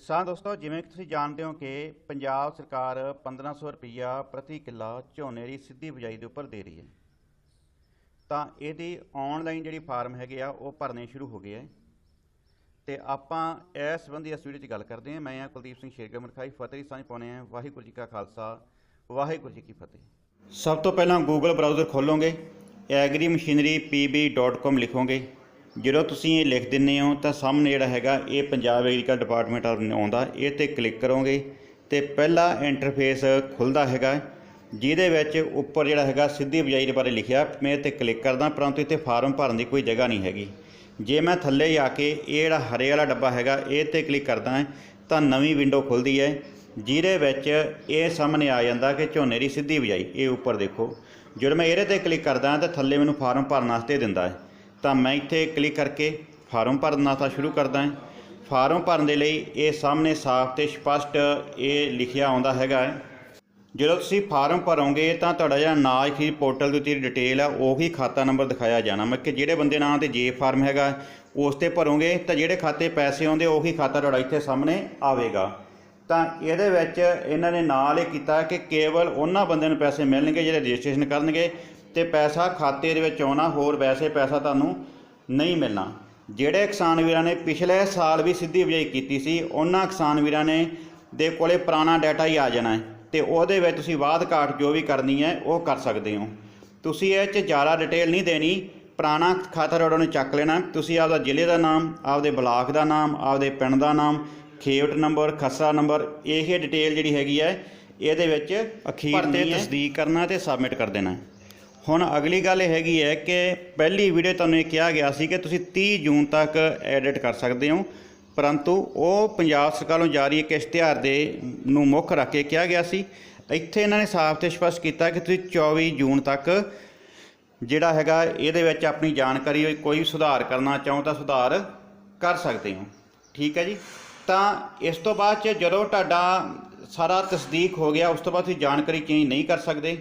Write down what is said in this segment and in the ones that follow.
ਕਿਸਾਨ ਦੋਸਤੋ, ਜਿਵੇਂ ਕਿ ਤੁਸੀਂ ਜਾਣਦੇ ਹੋ ਕਿ ਪੰਜਾਬ ਸਰਕਾਰ 1500 ਰੁਪਈਆ ਪ੍ਰਤੀ ਕਿੱਲਾ ਝੋਨੇ ਦੀ ਸਿੱਧੀ ਬਿਜਾਈ ਦੇ ਉੱਪਰ ਦੇ ਰਹੀ ਹੈ। ਤਾਂ ਇਹਦੀ ਆਨਲਾਈਨ ਜਿਹੜੀ ਫਾਰਮ ਹੈਗੇ ਆ, ਉਹ ਭਰਨੇ ਸ਼ੁਰੂ ਹੋ ਗਏ ਆ। ਤੇ ਆਪਾਂ ਇਸ ਸੰਬੰਧੀ ਇਸ ਵੀਡੀਓ 'ਚ ਗੱਲ ਕਰਦੇ ਹਾਂ। ਮੈਂ ਆ ਕੁਲਦੀਪ ਸਿੰਘ ਸ਼ੇਰਗਮ ਮਰਖਾਈ ਫਤਿਹ ਸਾਂਝ ਪਾਉਣੇ ਆ ਵਾਹਿਗੁਰੂ ਜੀ ਕਾ ਖਾਲਸਾ, ਵਾਹਿਗੁਰੂ ਜੀ ਕੀ ਫਤਿਹ। ਸਭ ਤੋਂ ਪਹਿਲਾਂ ਗੂਗਲ ਬਰਾਊਜ਼ਰ ਖੋਲੋਗੇ agrimachinerypb.com ਲਿਖੋਗੇ। ਜਦੋਂ ਤੁਸੀਂ ਇਹ ਲਿਖ ਦਿੰਦੇ ਹੋ ਤਾਂ ਸਾਹਮਣੇ ਜਿਹੜਾ ਹੈਗਾ ਇਹ ਪੰਜਾਬ ਐਗਰੀਕਲਚਰ ਡਿਪਾਰਟਮੈਂਟ ਆਉਂਦਾ, ਇਹ ਤੇ ਕਲਿੱਕ ਕਰੋਗੇ ਤੇ ਪਹਿਲਾ ਇੰਟਰਫੇਸ ਖੁੱਲਦਾ ਹੈਗਾ, ਜਿਹਦੇ ਵਿੱਚ ਉੱਪਰ ਜਿਹੜਾ ਹੈਗਾ ਸਿੱਧੀ ਬਿਜਾਈ ਦੇ ਬਾਰੇ ਲਿਖਿਆ, ਮੈਂ ਇਹ ਤੇ ਕਲਿੱਕ ਕਰਦਾ ਪਰੰਤੂ ਇੱਥੇ ਫਾਰਮ ਭਰਨ ਦੀ ਕੋਈ ਜਗ੍ਹਾ ਨਹੀਂ ਹੈਗੀ। ਜੇ ਮੈਂ ਥੱਲੇ ਜਾ ਕੇ ਇਹ ਜਿਹੜਾ ਹਰੇ ਵਾਲਾ ਡੱਬਾ ਹੈਗਾ, ਇਹ ਤੇ ਕਲਿੱਕ ਕਰਦਾ ਤਾਂ ਨਵੀਂ ਵਿੰਡੋ ਖੁੱਲਦੀ ਹੈ, ਜਿਹਦੇ ਵਿੱਚ ਇਹ ਸਾਹਮਣੇ ਆ ਜਾਂਦਾ ਕਿ ਝੋਨੇ ਦੀ ਸਿੱਧੀ ਬਿਜਾਈ, ਇਹ ਉੱਪਰ ਦੇਖੋ। ਜਦੋਂ ਮੈਂ ਇਹਦੇ ਤੇ ਕਲਿੱਕ ਕਰਦਾ ਤਾਂ ਥੱਲੇ ਮੈਨੂੰ ਫਾਰਮ ਭਰਨ ਵਾਸਤੇ ਦਿੰਦਾ ਹੈ। ਤਾਂ ਮੈਂ ਇੱਥੇ ਕਲਿੱਕ ਕਰਕੇ ਫਾਰਮ ਭਰਨਾ ਤਾਂ ਸ਼ੁਰੂ ਕਰਦਾ ਹਾਂ। ਫਾਰਮ ਭਰਨ ਦੇ ਲਈ ਇਹ ਸਾਹਮਣੇ ਸਾਫ਼ ਤੇ ਸਪਸ਼ਟ ਇਹ ਲਿਖਿਆ ਆਉਂਦਾ ਹੈਗਾ ਹੈ। ਜਦੋਂ ਤੁਸੀਂ ਫਾਰਮ ਭਰੋਗੇ ਤਾਂ ਤੁਹਾਡਾ ਜਿਹੜਾ ਨਾਜ ਖਰੀਦ ਪੋਰਟਲ ਦੇ ਉੱਤੇ ਡਿਟੇਲ ਆ, ਉਹੀ ਖਾਤਾ ਨੰਬਰ ਦਿਖਾਇਆ ਜਾਣਾ। ਮਤਲਬ ਕਿ ਜਿਹੜੇ ਬੰਦੇ ਨਾਂ ਤੇ ਜੇ ਫਾਰਮ ਹੈਗਾ, ਉਸ ਤੇ ਭਰੋਗੇ ਤਾਂ ਜਿਹੜੇ ਖਾਤੇ ਪੈਸੇ ਆਉਂਦੇ, ਉਹੀ ਖਾਤਾ ਤੁਹਾਡਾ ਇੱਥੇ ਸਾਹਮਣੇ ਆਵੇਗਾ। ਤਾਂ ਇਹਦੇ ਵਿੱਚ ਇਹਨਾਂ ਨੇ ਨਾਲ ਇਹ ਕੀਤਾ ਕਿ ਕੇਵਲ ਉਹਨਾਂ ਬੰਦਿਆਂ ਨੂੰ ਪੈਸੇ ਮਿਲਣਗੇ ਜਿਹੜੇ ਰਜਿਸਟ੍ਰੇਸ਼ਨ ਕਰਨਗੇ। ਤੇ ਪੈਸਾ ਖਾਤੇ ਦੇ ਵਿੱਚ ਆਉਣਾ ਹੋਰ ਵੈਸੇ ਪੈਸਾ ਤੁਹਾਨੂੰ ਨਹੀਂ ਮਿਲਣਾ। ਜਿਹੜੇ ਕਿਸਾਨ ਵੀਰਾਂ ਨੇ ਪਿਛਲੇ ਸਾਲ ਵੀ ਸਿੱਧੀ ਬਿਜਾਈ ਕੀਤੀ ਸੀ ਉਹਨਾਂ ਕਿਸਾਨ ਵੀਰਾਂ ਨੇ ਦੇ ਕੋਲੇ ਪੁਰਾਣਾ ਡਾਟਾ ਹੀ ਆ ਜਾਣਾ ਹੈ ਤੇ ਉਹਦੇ ਵਿੱਚ ਤੁਸੀਂ ਬਾਅਦ ਕਾਟ ਜੋ ਵੀ ਕਰਨੀ ਹੈ ਉਹ ਕਰ ਸਕਦੇ ਹੋ। ਤੁਸੀਂ ਇਹ 'ਚ ਜ਼ਿਆਦਾ ਡਿਟੇਲ ਨਹੀਂ ਦੇਣੀ ਪੁਰਾਣਾ ਖਾਤਾ ਤੁਹਾਡਾ ਨੇ ਚੱਕ ਲੈਣਾ। ਤੁਸੀਂ ਆਪਦਾ ਜ਼ਿਲ੍ਹੇ ਦਾ ਨਾਮ ਆਪਦੇ ਬਲਾਕ ਦਾ ਨਾਮ ਆਪਦੇ ਪਿੰਡ ਦਾ ਨਾਮ ਖੇਵਟ ਨੰਬਰ ਖਸਰਾ ਨੰਬਰ ਇਹ ਡਿਟੇਲ ਜਿਹੜੀ ਹੈਗੀ ਹੈ ਇਹਦੇ ਵਿੱਚ ਅਖੀਰ ਤੇ ਤਸਦੀਕ ਕਰਨਾ ਤੇ ਸਬਮਿਟ ਕਰ ਦੇਣਾ ਹੁਣ ਅਗਲੀ ਗੱਲ ਇਹ ਹੈਗੀ ਹੈ ਕਿ ਪਹਿਲੀ ਵੀਡੀਓ ਤੁਹਾਨੂੰ ਇਹ ਕਿਹਾ ਗਿਆ ਸੀ ਕਿ ਤੁਸੀਂ 30 ਜੂਨ ਤੱਕ ਐਡਿਟ ਕਰ ਸਕਦੇ ਹੋ। ਪਰੰਤੂ ਉਹ ਪੰਜਾਬ ਸਰਕਾਰ ਨੂੰ ਜਾਰੀ ਇੱਕ ਇਸ਼ਤਿਹਾਰ ਦੇ ਨੂੰ ਮੁੱਖ ਰੱਖ ਕੇ ਕਿਹਾ ਗਿਆ ਸੀ। ਇੱਥੇ ਇਹਨਾਂ ਨੇ ਸਾਫ਼ ਤੇ ਸਪਸ਼ਟ ਕੀਤਾ ਕਿ ਤੁਸੀਂ 24 ਜੂਨ ਤੱਕ ਜਿਹੜਾ ਹੈਗਾ ਇਹਦੇ ਵਿੱਚ ਆਪਣੀ ਜਾਣਕਾਰੀ ਕੋਈ ਸੁਧਾਰ ਕਰਨਾ ਚਾਹੋ ਤਾਂ ਸੁਧਾਰ ਕਰ ਸਕਦੇ ਹੋ। ਠੀਕ ਹੈ ਜੀ? ਤਾਂ ਇਸ ਤੋਂ ਬਾਅਦ ਚ ਜਦੋਂ ਤੁਹਾਡਾ ਸਾਰਾ ਤਸਦੀਕ ਹੋ ਗਿਆ, ਉਸ ਤੋਂ ਬਾਅਦ ਤੁਸੀਂ ਜਾਣਕਾਰੀ ਚੇਂਜ ਨਹੀਂ ਕਰ ਸਕਦੇ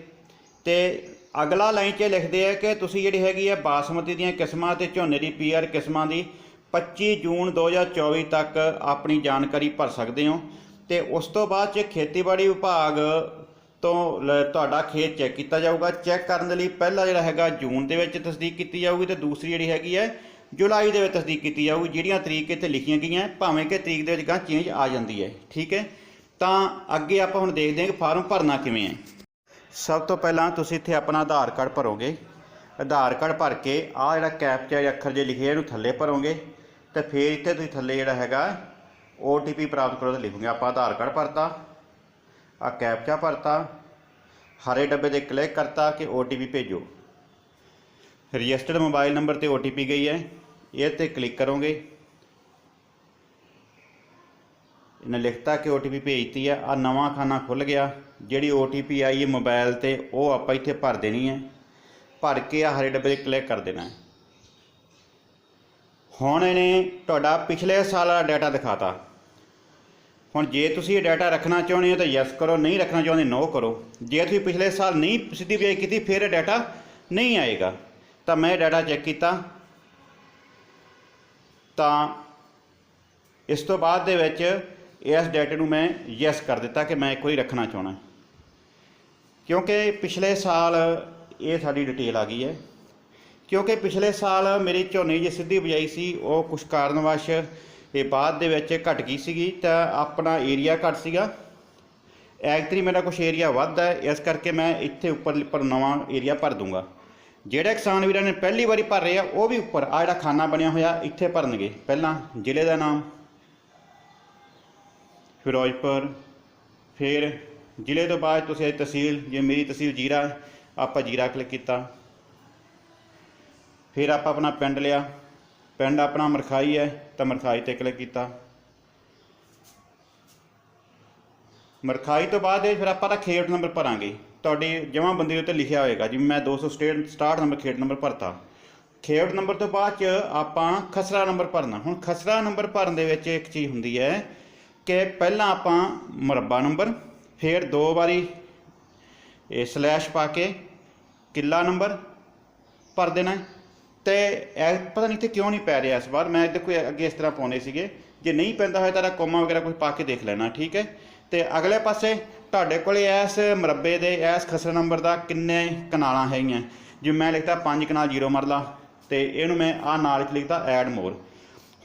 ਤੇ ਅਗਲਾ ਲਾਈਨ 'ਚ ਲਿਖਦੇ ਆ ਕਿ ਤੁਸੀਂ ਜਿਹੜੀ ਹੈਗੀ ਹੈ ਬਾਸਮਤੀ ਦੀਆਂ ਕਿਸਮਾਂ ਤੇ ਝੋਨੇ ਦੀ ਪੀਆਰ ਕਿਸਮਾਂ ਦੀ 25 ਜੂਨ 2024 ਤੱਕ ਆਪਣੀ ਜਾਣਕਾਰੀ ਭਰ ਸਕਦੇ ਹੋ। ਤੇ ਉਸ ਤੋਂ ਬਾਅਦ 'ਚ ਖੇਤੀਬਾੜੀ ਵਿਭਾਗ ਤੋਂ ਲ- ਤੁਹਾਡਾ ਖੇਤ ਚੈੱਕ ਕੀਤਾ ਜਾਊਗਾ। ਚੈੱਕ ਕਰਨ ਦੇ ਲਈ ਪਹਿਲਾ ਜਿਹੜਾ ਹੈਗਾ ਜੂਨ ਦੇ ਵਿੱਚ ਤਸਦੀਕ ਕੀਤੀ ਜਾਊਗੀ ਤੇ ਦੂਸਰੀ ਜਿਹੜੀ ਹੈਗੀ ਹੈ ਜੁਲਾਈ ਦੇ ਵਿੱਚ ਤਸਦੀਕ ਕੀਤੀ ਜਾਊਗੀ। ਜਿਹੜੀਆਂ ਤਰੀਕ ਇੱਥੇ ਲਿਖੀਆਂ ਗਈਆਂ, ਭਾਵੇਂ ਕਿ ਤਰੀਕ ਦੇ ਵਿੱਚ ਗਾਂ ਚੇਂਜ ਆ ਜਾਂਦੀ ਹੈ। ਠੀਕ ਹੈ? ਤਾਂ ਅੱਗੇ ਆਪਾਂ ਹੁਣ ਦੇਖਦੇ ਹਾਂ ਕਿ ਫਾਰਮ ਭਰਨਾ ਕਿਵੇਂ ਹੈ। ਸਭ ਤੋਂ ਪਹਿਲਾਂ ਤੁਸੀਂ ਇੱਥੇ ਆਪਣਾ ਆਧਾਰ ਕਾਰਡ ਭਰੋਗੇ। ਆਧਾਰ ਕਾਰਡ ਭਰ ਕੇ ਆਹ ਜਿਹੜਾ ਕੈਪਚਾ ਅੱਖਰ ਜੇ ਲਿਖੇ ਇਹਨੂੰ ਥੱਲੇ ਭਰੋਗੇ। ਤੇ ਫਿਰ ਇੱਥੇ ਤੁਸੀਂ ਥੱਲੇ ਜਿਹੜਾ ਹੈਗਾ OTP ਪ੍ਰਾਪਤ ਕਰੋ ਤੇ ਲਿਖੋਗੇ। ਆਪਾਂ ਆਧਾਰ ਕਾਰਡ ਭਰਤਾ। ਆ ਕੈਪਚਾ ਭਰਤਾ? ਹਰੇ ਡੱਬੇ ਤੇ ਕਲਿੱਕ ਕਰਤਾ ਕਿ OTP ਭੇਜੋ। ਰਜਿਸਟਰਡ ਮੋਬਾਈਲ ਨੰਬਰ ਤੇ OTP ਗਈ ਹੈ। ਇਹ ਤੇ ਕਲਿੱਕ ਕਰੋਗੇ। ਇਹਨੇ ਲਿਖਤਾ ਕਿ OTP ਭੇਜਤੀ ਆ ਆ ਨਵਾਂ ਖਾਨਾ ਖੁੱਲ ਗਿਆ, ਜਿਹੜੀ OTP ਆਈ ਹੈ ਮੋਬਾਈਲ ਤੇ, ਉਹ ਆਪਾਂ ਇੱਥੇ ਭਰ ਦੇਣੀ ਹੈ। ਭਰ ਕੇ ਆ ਹਰੇ ਡੱਬੇ ਤੇ ਕਲਿੱਕ ਕਰ ਦੇਣਾ ਹੈ। ਹੁਣ ਇਹਨੇ ਤੁਹਾਡਾ ਪਿਛਲੇ ਸਾਲ ਵਾਲਾ ਡਾਟਾ ਦਿਖਾਤਾ। ਹੁਣ ਜੇ ਤੁਸੀਂ ਇਹ ਡਾਟਾ ਰੱਖਣਾ ਚਾਹੁੰਦੇ ਹੋ ਤਾਂ ਯੈਸ ਕਰੋ, ਨਹੀਂ ਰੱਖਣਾ ਚਾਹੁੰਦੇ ਨੋ ਕਰੋ। ਜੇ ਤੁਸੀਂ ਪਿਛਲੇ ਸਾਲ ਨਹੀਂ ਸਿੱਧੀ ਬਿਜਾਈ ਕੀਤੀ, ਫਿਰ ਇਹ ਡਾਟਾ ਨਹੀਂ ਆਏਗਾ। ਤਾਂ ਮੈਂ ਡਾਟਾ ਚੈੱਕ ਕੀਤਾ। ਤਾਂ ਇਸ ਤੋਂ ਬਾਅਦ ਦੇ ਵਿੱਚ ਇਸ ਡਾਟੇ ਨੂੰ ਮੈਂ ਯੈਸ ਕਰ ਦਿੱਤਾ ਕਿ ਮੈਂ ਇੱਕ ਵਾਰੀ ਰੱਖਣਾ ਚਾਹਣਾ ਕਿਉਂਕਿ ਪਿਛਲੇ ਸਾਲ ਇਹ ਸਾਡੀ ਡਿਟੇਲ ਆ ਗਈ ਹੈ। ਕਿਉਂਕਿ ਪਿਛਲੇ ਸਾਲ ਮੇਰੀ ਝੋਨੇ ਦੀ ਸਿੱਧੀ ਬਿਜਾਈ ਸੀ, ਉਹ ਕੁਝ ਕਾਰਨਵਸ਼ ਇਹ ਬਾਅਦ ਦੇ ਵਿੱਚ ਘਟ ਗਈ ਸੀਗੀ, ਤਾਂ ਆਪਣਾ ਏਰੀਆ ਘਟ ਸੀਗਾ। ਐਕਚੁਅਲੀ ਮੇਰਾ ਕੁਝ ਏਰੀਆ ਵੱਧ ਹੈ, ਇਸ ਕਰਕੇ ਮੈਂ ਇੱਥੇ ਉੱਪਰ ਪਰ ਨਵਾਂ ਏਰੀਆ ਭਰ ਦੂੰਗਾ। ਜਿਹੜੇ ਕਿਸਾਨ ਵੀਰਾਂ ਨੇ ਪਹਿਲੀ ਵਾਰੀ ਭਰ ਰਹੇ ਆ, ਉਹ ਵੀ ਉੱਪਰ ਆ ਜਿਹੜਾ ਖਾਨਾ ਬਣਿਆ ਹੋਇਆ, ਇੱਥੇ ਭਰਨਗੇ। ਪਹਿਲਾਂ ਜ਼ਿਲ੍ਹੇ ਦਾ ਨਾਮ ਫਿਰੋਜ਼ਪੁਰ। ਫਿਰ ਜ਼ਿਲ੍ਹੇ ਤੋਂ ਬਾਅਦ ਤੁਸੀਂ ਇਹ ਤਹਿਸੀਲ, ਜੇ ਮੇਰੀ ਤਹਿਸੀਲ ਜੀਰਾ, ਆਪਾਂ ਜੀਰਾ ਕਲਿੱਕ ਕੀਤਾ। ਫਿਰ ਆਪਾਂ ਆਪਣਾ ਪਿੰਡ ਲਿਆ। ਪਿੰਡ ਆਪਣਾ ਮਰਖਾਈ ਹੈ, ਤਾਂ ਮਰਖਾਈ ਤੇ ਕਲਿੱਕ ਕੀਤਾ। ਮਰਖਾਈ ਤੋਂ ਬਾਅਦ ਇਹ ਫਿਰ ਆਪਾਂ ਦਾ ਖੇਡ ਨੰਬਰ ਭਰਾਂਗੇ। ਤੁਹਾਡੀ ਜਮ੍ਹਾਂ ਬੰਦੀ ਉੱਤੇ ਲਿਖਿਆ ਹੋਏਗਾ ਜਿਵੇਂ ਮੈਂ 267 ਸਟਾਰਟ ਨੰਬਰ ਖੇਡ ਨੰਬਰ ਭਰਤਾ। ਖੇਡ ਨੰਬਰ ਤੋਂ ਬਾਅਦ ਚ ਆਪਾਂ ਖਸਰਾ ਨੰਬਰ ਭਰਨਾ। ਹੁਣ ਖਸਰਾ ਨੰਬਰ ਭਰਨ ਦੇ ਵਿੱਚ ਇੱਕ ਚੀਜ਼ ਹੁੰਦੀ ਹੈ ਕਿ ਪਹਿਲਾਂ ਆਪਾਂ ਮੁਰੱਬਾ ਨੰਬਰ, ਫਿਰ ਦੋ ਵਾਰੀ ਇਹ ਸਲੈਸ਼ ਪਾ ਕੇ ਕਿੱਲਾ ਨੰਬਰ ਭਰ ਦੇਣਾ ਹੈ। ਤੇ ਇਹ ਪਤਾ ਨਹੀਂ ਤੇ ਕਿਉਂ ਨਹੀਂ ਪੈ ਰਿਹਾ ਇਸ ਵਾਰ। ਮੈਂ ਦੇਖੋ ਅੱਗੇ ਇਸ ਤਰ੍ਹਾਂ ਪਾਉਂਦੇ ਸੀਗੇ। ਜੇ ਨਹੀਂ ਪੈਂਦਾ ਹੋਇਆ ਤਾਂ ਕੋਮਾ ਵਗੈਰਾ ਕੁਝ ਪਾ ਕੇ ਦੇਖ ਲੈਣਾ, ਠੀਕ ਹੈ। ਤੇ ਅਗਲੇ ਪਾਸੇ ਤੁਹਾਡੇ ਕੋਲੇ ਇਸ ਮਰਬੇ ਦੇ, ਇਸ ਖਸਰਾ ਨੰਬਰ ਦਾ ਕਿੰਨੇ ਕਨਾਲਾਂ ਹੈਗੀਆਂ। ਜੇ ਮੈਂ ਲਿਖਤਾ 5 ਕਨਾਲ ਜ਼ੀਰੋ ਮਰਲਾ, ਤੇ ਇਹਨੂੰ ਮੈਂ ਆ ਨਾਲ ਚ ਲਿਖਤਾ ਐਡ ਮੋਰ।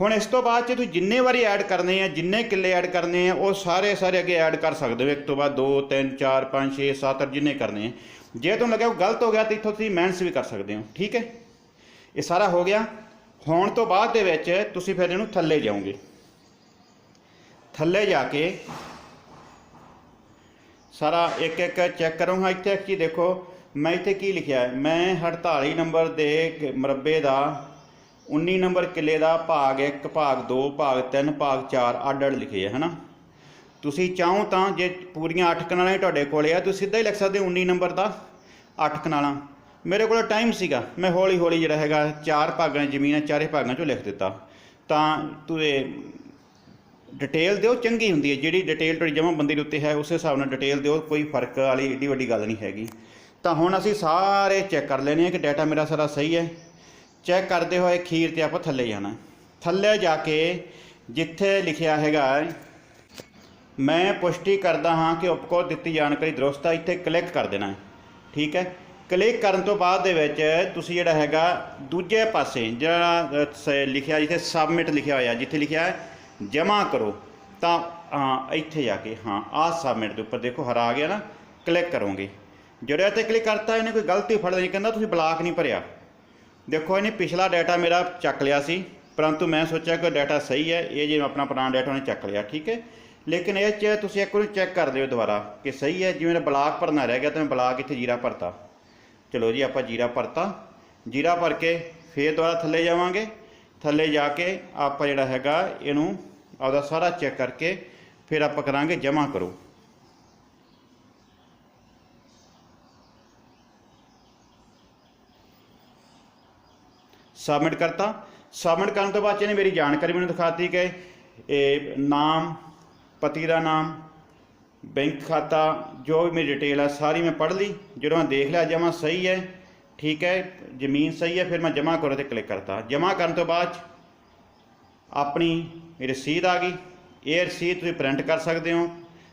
ਹੁਣ ਇਸ ਤੋਂ ਬਾਅਦ ਚ ਤੁਸੀਂ ਜਿੰਨੇ ਵਾਰੀ ਐਡ ਕਰਨੇ ਆ, ਜਿੰਨੇ ਕਿੱਲੇ ਐਡ ਕਰਨੇ ਆ, ਉਹ ਸਾਰੇ ਸਾਰੇ ਅੱਗੇ ਐਡ ਕਰ ਸਕਦੇ ਹੋ। ਇੱਕ ਤੋਂ ਬਾਅਦ 2 3 4 5 6 7 8 ਜਿੰਨੇ ਕਰਨੇ ਆ। ਜੇ ਤੁਹਾਨੂੰ ਲੱਗਿਆ ਉਹ ਗਲਤ ਹੋ ਗਿਆ ਤਾਂ ਇੱਥੋਂ ਤੁਸੀਂ ਮਾਈਨਸ ਵੀ ਕਰ ਸਕਦੇ ਹੋ। ਠੀਕ ਹੈ? ਇਹ ਸਾਰਾ ਹੋ ਗਿਆ। ਹੋਣ ਤੋਂ ਬਾਅਦ ਦੇ ਵਿੱਚ ਤੁਸੀਂ ਫਿਰ ਇਹਨੂੰ ਥੱਲੇ ਜਾਓਗੇ। ਥੱਲੇ ਜਾ ਕੇ ਸਾਰਾ ਇੱਕ ਇੱਕ ਚੈੱਕ ਕਰੂੰਗਾ। ਇੱਥੇ ਕੀ ਦੇਖੋ, ਮੈਂ ਇੱਥੇ ਕੀ ਲਿਖਿਆ ਹੈ? ਮੈਂ 48 ਨੰਬਰ ਦੇ ਕ- ਮੁਰੱਬੇ ਦਾ 19 ਨੰਬਰ ਕਿੱਲੇ ਦਾ ਭਾਗ 1 ਭਾਗ 2 ਭਾਗ 3 ਭਾਗ 4 ਅੱਡ ਅੱਡ ਲਿਖੇ ਹੈ ਹਨਾ? ਤੁਸੀਂ ਚਾਹੋ ਤਾਂ ਜੇ ਪੂਰੀਆਂ 8 ਕਨਾਲਾਂ ਹੀ ਤੁਹਾਡੇ ਕੋਲੇ ਆ, ਤੁਸੀਂ ਸਿੱਧਾ ਹੀ ਲਿਖ ਸਕਦੇ ਹੋ 19 ਨੰਬਰ ਦਾ 8 ਕਨਾਲਾਂ। ਮੇਰੇ ਕੋਲ ਟਾਈਮ ਸੀਗਾ, ਮੈਂ ਹੌਲੀ ਹੌਲੀ ਜਿਹੜਾ ਹੈਗਾ ਚਾਰ ਭਾਗਾਂ 'ਚ ਜ਼ਮੀਨ ਹੈ ਚਾਰੇ ਭਾਗਾਂ 'ਚੋਂ ਲਿਖ ਦਿੱਤਾ। ਤਾਂ ਤੁਸੀਂ ਡਿਟੇਲ ਦਿਓ, ਚੰਗੀ ਹੁੰਦੀ ਹੈ। ਜਿਹੜੀ ਡਿਟੇਲ ਤੁਹਾਡੀ ਜਮ੍ਹਾਂ ਬੰਦੀ ਦੇ ਉੱਤੇ ਹੈ, ਉਸ ਹਿਸਾਬ ਨਾਲ ਡਿਟੇਲ ਦਿਓ, ਕੋਈ ਫ਼ਰਕ ਵਾਲੀ ਏਡੀ ਵੱਡੀ ਗੱਲ ਨਹੀਂ ਹੈਗੀ। ਤਾਂ ਹੁਣ ਅਸੀਂ ਸਾਰੇ ਚੈੱਕ ਕਰ ਲੈਣੇ ਆ ਕਿ ਡਾਟਾ ਮੇਰਾ ਸਾਰਾ ਸਹੀ ਹੈ। ਚੈੱਕ ਕਰਦੇ ਹੋਏ ਖੀਰ ਤੇ ਆਪਾਂ ਥੱਲੇ ਜਾਣਾ। ਥੱਲੇ ਜਾ ਕੇ ਜਿੱਥੇ ਲਿਖਿਆ ਹੈਗਾ, ਮੈਂ ਪੁਸ਼ਟੀ ਕਰਦਾ ਹਾਂ ਕਿ ਉਪਕੋ ਦਿੱਤੀ ਜਾਣਕਾਰੀ ਦਰੁਸਤ ਹੈ ਇੱਥੇ ਕਲਿੱਕ ਕਰ ਦੇਣਾ ਹੈ। ਠੀਕ ਹੈ? ਕਲਿੱਕ ਕਰਨ ਤੋਂ ਬਾਅਦ ਦੇ ਵਿੱਚ ਤੁਸੀਂ ਜਿਹੜਾ ਹੈਗਾ, ਦੂਜੇ ਪਾਸੇ ਜਿਹੜਾ ਲਿਖਿਆ ਜਿੱਥੇ ਸਬਮਿਟ ਲਿਖਿਆ ਹੋਇਆ, ਜਿੱਥੇ ਲਿਖਿਆ ਹੈ, ਜਮ੍ਹਾਂ ਕਰੋ। ਤਾਂ, ਹਾਂ, ਇੱਥੇ ਜਾ ਕੇ, ਹਾਂ ਆਹ ਸਬਮਿਟ ਦੇ ਉੱਪਰ ਦੇਖੋ, ਹਰਾ ਗਿਆ ਨਾ ਕਲਿੱਕ ਕਰੋਗੇ। ਜਿਹੜਾ ਤੇ ਕਲਿੱਕ ਕਰਤਾ, ਇਹਨੇ ਕੋਈ ਗਲਤੀ ਫੜ ਲਈ, ਕਹਿੰਦਾ ਤੁਸੀਂ ਬਲਾਕ ਨਹੀਂ ਭਰਿਆ। ਦੇਖੋ, ਇਹਨੇ ਪਿਛਲਾ ਡਾਟਾ ਮੇਰਾ ਚੱਕ ਲਿਆ ਸੀ, ਪਰੰਤੂ ਮੈਂ ਸੋਚਿਆ ਕਿ ਡਾਟਾ ਸਹੀ ਹੈ, ਇਹ ਜੇ ਆਪਣਾ ਪੁਰਾਣਾ ਡਾਟਾ ਉਹਨੇ ਚੱਕ ਲਿਆ, ਠੀਕ ਹੈ? ਲੇਕਿਨ ਇਹ ਚ ਤੁਸੀਂ ਇੱਕ ਵਾਰੀ ਚੈੱਕ ਕਰ ਲਿਓ ਦੁਬਾਰਾ ਕਿ ਸਹੀ ਹੈ, ਜਿਵੇਂ ਬਲਾਕ ਭਰਨਾ ਰਹਿ ਗਿਆ, ਤਾਂ ਮੈਂ ਬਲਾਕ ਇੱਥੇ ਜੀਰਾ ਭਰਤਾ। ਚਲੋ ਜੀ, ਆਪਾਂ ਜੀਰਾ ਭਰਤਾ। ਜੀਰਾ ਭਰ ਕੇ ਫੇਰ ਦੁਬਾਰਾ ਥੱਲੇ ਜਾਵਾਂਗੇ। ਥੱਲੇ ਜਾ ਕੇ ਆਪਾਂ ਜਿਹੜਾ ਹੈਗਾ, ਇਹਨੂੰ ਆਪਦਾ ਸਾਰਾ ਚੈੱਕ ਕਰਕੇ ਫਿਰ ਆਪਾਂ ਕਰਾਂਗੇ ਜਮ੍ਹਾਂ ਕਰੋ। ਸਬਮਿਟ ਕਰਤਾ। ਸਬਮਿਟ ਕਰਨ ਤੋਂ ਬਾਅਦ 'ਚ ਇਹਨੇ ਮੇਰੀ ਜਾਣਕਾਰੀ ਮੈਨੂੰ ਦਿਖਾਤੀ ਕਿ ਇਹ ਨਾਮ, ਪਤੀ ਦਾ ਨਾਮ, ਬੈਂਕ ਖਾਤਾ, ਜੋ ਵੀ ਮੇਰੀ ਡਿਟੇਲ ਆ, ਸਾਰੀ ਮੈਂ ਪੜ੍ਹ ਲਈ। ਜਦੋਂ ਮੈਂ ਦੇਖ ਲਿਆ ਜਮਾ ਸਹੀ ਹੈ, ਠੀਕ ਹੈ, ਜ਼ਮੀਨ ਸਹੀ ਹੈ, ਫਿਰ ਮੈਂ ਜਮਾ ਕਰੋ ਤੇ ਕਲਿੱਕ ਕਰਤਾ। ਜਮਾ ਕਰਨ ਤੋਂ ਬਾਅਦ 'ਚ ਆਪਣੀ ਰਸੀਦ ਆ ਗਈ। ਇਹ ਰਸੀਦ ਤੁਸੀਂ ਪ੍ਰਿੰਟ ਕਰ ਸਕਦੇ ਹੋ।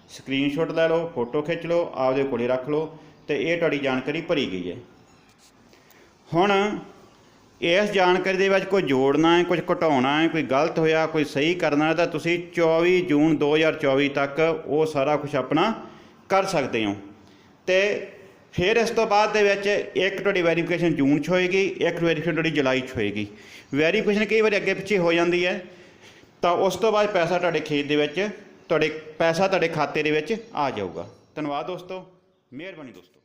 ਸਕਰੀਨਸ਼ਾਟ ਲੈ ਲਓ ਫੋਟੋ ਖਿੱਚ ਲਓ, ਆਪਦੇ ਕੋਲੇ ਰੱਖ ਲਓ ਤੇ ਇਹ ਤੁਹਾਡੀ ਜਾਣਕਾਰੀ ਭਰੀ ਗਈ ਹੈ। ਹੁਣ ਇਸ ਜਾਣਕਾਰੀ ਦੇ ਵਿੱਚ ਕੋਈ ਜੋੜਨਾ ਹੈ ਕੁਝ ਘਟਾਉਣਾ ਹੈ, ਕੋਈ ਗਲਤ ਹੋਇਆ, ਕੋਈ ਸਹੀ ਕਰਨਾ ਹੈ, ਤਾਂ ਤੁਸੀਂ 24 ਜੂਨ 2024 ਤੱਕ ਉਹ ਸਾਰਾ ਕੁਝ ਆਪਣਾ ਕਰ ਸਕਦੇ ਹੋ। ਤੇ ਫਿਰ ਇਸ ਤੋਂ ਬਾਅਦ ਦੇ ਵਿੱਚ ਇੱਕ ਤੁਹਾਡੀ ਵੈਰੀਫਿਕੇਸ਼ਨ ਜੂਨ 'ਚ ਹੋਏਗੀ, ਇੱਕ ਵੈਰੀਫਿਕੇਸ਼ਨ ਤੁਹਾਡੀ ਜੁਲਾਈ 'ਚ ਹੋਏਗੀ। ਵੈਰੀਫਿਕੇਸ਼ਨ ਕਈ ਵਾਰੀ ਅੱਗੇ ਪਿੱਛੇ ਹੋ ਜਾਂਦੀ ਹੈ, ਤਾਂ ਉਸ ਤੋਂ ਬਾਅਦ ਪੈਸਾ ਤੁਹਾਡੇ ਖੇਤ ਦੇ ਵਿੱਚ, ਤੁਹਾਡੇ ਪੈਸਾ ਤੁਹਾਡੇ ਖਾਤੇ ਦੇ ਵਿੱਚ ਆ ਜਾਊਗਾ। ਧੰਨਵਾਦ ਦੋਸਤੋ, ਮਿਹਰਬਾਨੀ ਦੋਸਤੋ।